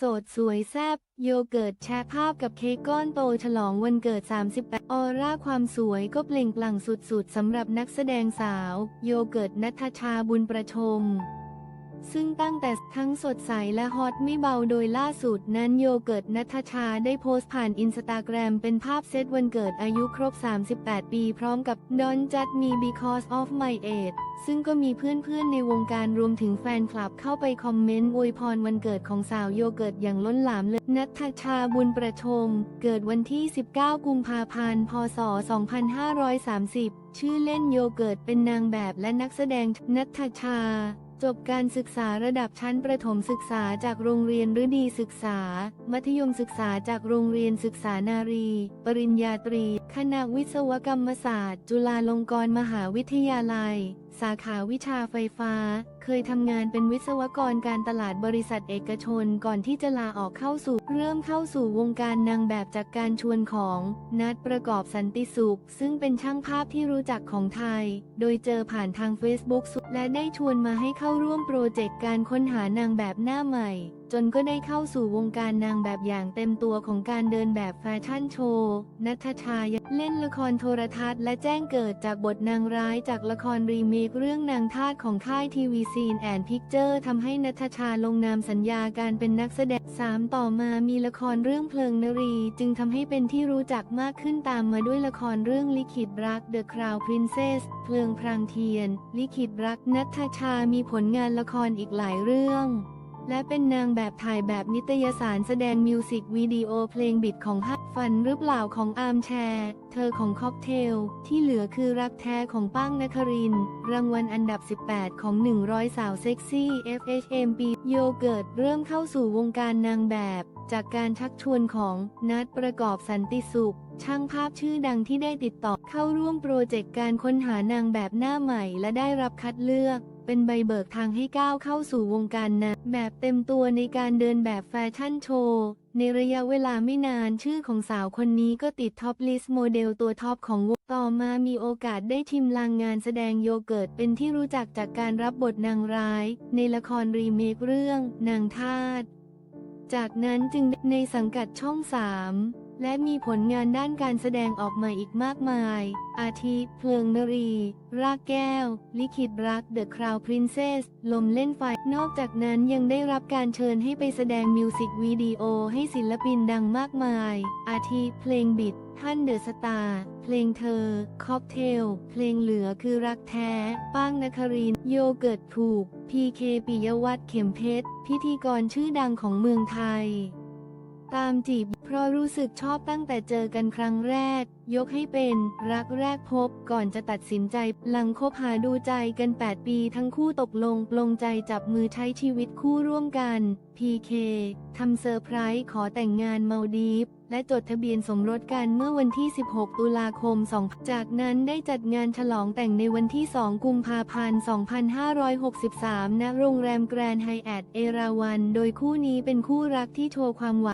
โสดสวยแซบโยเกิร์ตแชร์ภาพกับเค้กก้อนโตฉลองวันเกิด 38 ออร่าความสวยก็เปล่งปลั่งสุดๆสำหรับนักแสดงสาว โยเกิร์ตนัทชาบุญประชม ซึ่งตั้งแต่ทั้งสดใสและฮอตไม่เบาโดยล่าสุดนั้นโยเกิร์ตนัทชาได้โพสต์ผ่านอินสตาแกรมเป็นภาพเซตวันเกิดอายุครบ 38 ปีพร้อมกับ Don't judge me because of my age ซึ่งก็มีเพื่อนๆในวงการรวมถึงแฟนคลับเข้าไปคอมเมนต์อวยพรวันเกิดของสาวโยเกิร์ตอย่างล้นหลามเลยนัทชาบุญประชม เกิดวันที่ 19 กุมภาพันธ์ พศ 2530 ชื่อเล่นโยเกิร์ตเป็นนางแบบและนักแสดงนัทชา จบการศึกษาระดับชั้นประถมศึกษาจากโรงเรียนฤดีศึกษา มัธยมศึกษาจากโรงเรียนศึกษานารี ปริญญาตรี คณะวิศวกรรมศาสตร์ จุฬาลงกรณ์มหาวิทยาลัย สาขาวิชาไฟฟ้า เคยทำงานเป็นวิศวกรการตลาดบริษัทเอกชนก่อนที่จะลาออกเข้าสู่ เริ่มเข้าสู่วงการนางแบบจากการชวนของ นัดประกอบสันติสุข ซึ่งเป็นช่างภาพที่รู้จักของไทย โดยเจอผ่านทาง Facebook และได้ชวนมาให้เข้าร่วมโปรเจกต์การค้นหานางแบบหน้าใหม่ จนก็ได้เข้าสู่วงการนางแบบอย่างเต็มตัวของการเดินแบบแฟชั่นโชว์นัทชาเล่นละครโทรทัศน์และแจ้งเกิดจากบทนางร้ายจากละครรีเมคเรื่องนางทาสของค่ายทีวีซีนแอนพิกเจอร์ทำให้นัทชาลงนามสัญญาการเป็นนักแสดงสามต่อมามีละครเรื่องเพลิงนรี จึงทำให้เป็นที่รู้จักมากขึ้นตามมาด้วยละครเรื่องลิขิตรัก The Crown Princess เพลิงพรางเทียน ลิขิตรักนัทชามีผลงานละครอีกหลายเรื่อง และเป็นนางแบบถ่ายแบบนิตยสารแสดงมิวสิกวิดีโอเพลงบิดของฮักฝันหรือเปล่าของอาร์มแชร์ เธอของค็อกเทล ที่เหลือคือรักแท้ของป้างนคริน รางวัลอันดับ 18 ของ 100 สาวเซ็กซี่ FHMB โยเกิร์ตเริ่มเข้าสู่วงการนางแบบ จากการชักชวนของนัดประกอบสันติสุข ช่างภาพชื่อดังที่ได้ติดต่อเข้าร่วมโปรเจกต์การค้นหานางแบบหน้าใหม่ และได้รับคัดเลือกเป็นใบเบิกทางให้ก้าวเข้าสู่วงการนางแบบเต็มตัวในการเดินแบบแฟชั่นโชว์ ในระยะเวลาไม่นานชื่อของสาวคนนี้ก็ติดท็อปลิสต์โมเดลตัวท็อปของวงต่อมามีโอกาสได้ชิมลางงานแสดงโยเกิร์ตเป็นที่รู้จักจากการรับบทนางร้าย ในละครรีเมคเรื่อง นางทาสจากนั้นจึงในสังกัดช่องสาม และมีผลงานด้านการแสดงออกมาอีกมากมาย อาทิเพลิงนรี รากแก้ว ลิขิตรัก The Crown Princess ลมเล่นไฟ นอกจากนั้นยังได้รับการเชิญให้ไปแสดงมิวสิกวิดีโอให้ศิลปินดังมากมาย อาทิเพลงบิด ท่านเดอะสตาร์ เพลงเธอ ค็อกเทล เพลงเหลือคือรักแท้ ป้างนครินทร์โยเกิร์ตถูก พีเคปิยวัฒน์เข็มเพชร พิธีกรชื่อดังของเมืองไทย ตามจีบ เพราะรู้สึกชอบตั้งแต่เจอกันครั้งแรก ยกให้เป็น รักแรกพบก่อนจะตัดสินใจ หลังคบหาดูใจกัน 8 ปีทั้งคู่ตกลง ปลงใจจับมือใช้ชีวิตคู่ร่วมกัน PK ทำเซอร์ไพรส์ขอแต่งงานเมาดีฟและจดทะเบียนสมรสกันเมื่อวันที่ 16 ตุลาคม 2 จากนั้นได้จัดงานฉลองแต่งในวันที่ 2 กุมภาพันธ์ 2563 ณ โรงแรมแกรนด์ไฮแอท เอราวัน โดยคู่นี้เป็นคู่รักที่โชว์ความหวาน